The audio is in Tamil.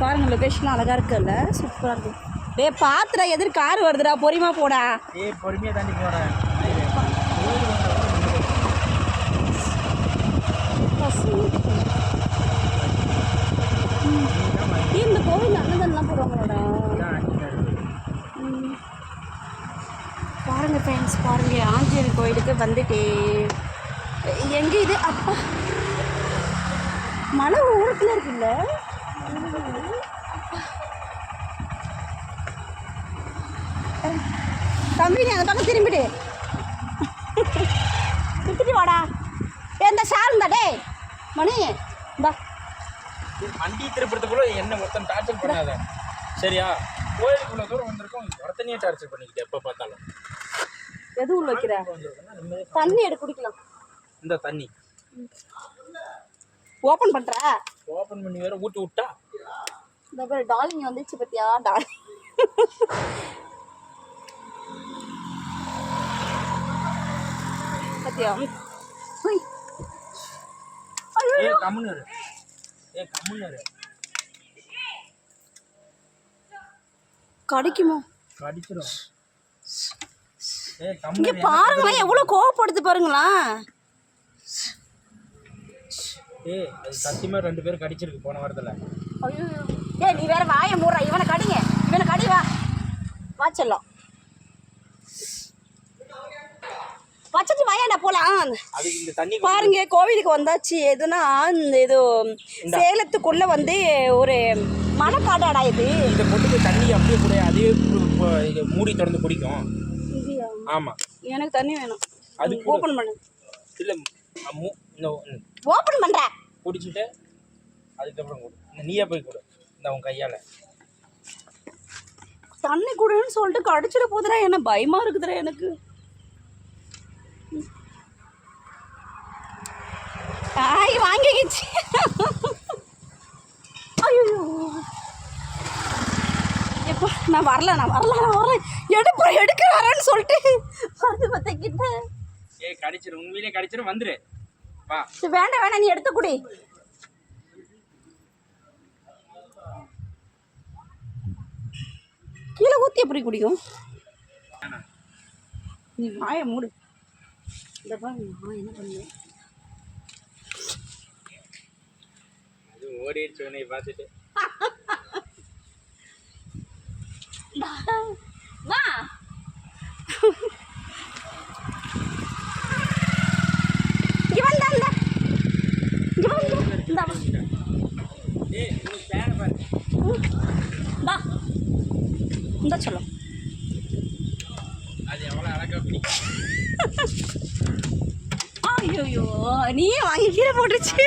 பாருங்க லொகேஷன் அழகா இருக்குல்ல. சூப்பரா இருக்கு. டேய் பாத்துடா எதிர் கார் வருதுடா. பொறிமா போடா. ஏய் பொறுமையாக தாண்டி போகிறேன் இந்த கோவில் அன்னதானம்லாம் போடுவாங்களாடா. ம். பாருங்க ஃப்ரெண்ட்ஸ் பாருங்க. ஆஞ்சநேயர் கோயிலுக்கு வந்துட்டு எங்க இது? அப்பா. மலை ஊரத்தில் இருக்குல்ல? தம்பி நீ அந்த பக்கம் திரும்பிடு. திருப்பி வாடா. ஏ இந்த ஷால் டே மணி இந்தா வண்டி திருப்பறதுக்குள்ள என்ன மொத்தம் டார்ச்சர் பண்ணாத? சரியா? கோயிலுக்குள்ள தூரம் வந்திருக்கோம் ஒருத்தனையே டார்ச்சர் பண்ணிக்கிட்டு எப்போ பார்த்தாலும். எது உள்ள வைக்கிற? தண்ணி எடு குடிக்கலாம். இந்த தண்ணி. ஓப்பன் பண்ற? ஓப்பன் பண்ணி வேற ஊட்டி விட்டா? இந்த பேர் டாலிங் வந்துச்சு பத்தியா? டாலிங் பத்தியா? ஏ கம்முன்னு ஏ கம்முன்னு கடிக்குமோ? கடிச்சிடும் ஏ இங்க கம்முன்னு பாருங்களேன் எவ்வளவு கோவப்படுது பாருங்களா ஏ அது சத்தியமா ரெண்டு பேரும் கடிச்சிருக்கு போன வாரத்தில். ஐயோ ஏய் நீ வேற வாயை மூடுற. இவனை கடிங்க. இவனை கடி வா. வா செல்லம். வச்சது வாயாடா போலாம். அதுக்கு இந்த தண்ணி பாருங்க கோவிலுக்கு வந்தாச்சு. எதுனா இந்த இது சேலத்துக்குள்ள வந்து ஒரு மணக்காடாடா இது. இந்த பொண்ணுக்கு தண்ணி அப்படியே கூட அதே மூடி திறந்து குடிக்கும். ஆமா. எனக்கு தண்ணி வேணும். அது ஓப்பன் பண்ணு. இல்ல ஓப்பன் பண்ற. குடிச்சிட்டு அதுக்கப்புறம் கொடு. இந்த நீயே போய் கொடு. இந்த உன் கையால. தண்ணி குடுன்னு சொல்லிட்டு கடிச்சிட போதுடா. என்ன பயமா இருக்குதுடா எனக்கு. ஆய் வாங்கிக்கிச்சு ஐயோ எப்போ நான் வரல நான் வரல நான் வரல. எடுப்பா எடுக்க வரேன்னு சொல்லிட்டு வந்து பார்த்துக்கிட்ட ஏய் கடிச்சிரு. உண்மையிலே கடிச்சிரு. வந்துரு. வேண்டாம் வேணாம் நீ எடுத்து குடி. கீழே ஊற்றி எப்படி குடிக்கும் நீ வாயை மூடு. இந்த பாரு நான் என்ன பண்ணுவேன் ஓடிடுச்சு உன்னை பார்த்துட்டு வா இங்க வந்தா இந்த இங்க வா இந்த வா ஏய் உனக்கு பேர பாரு வா இந்த சொல்லும் ஐயோ நீயே வாங்கி கீழே போட்டுச்சு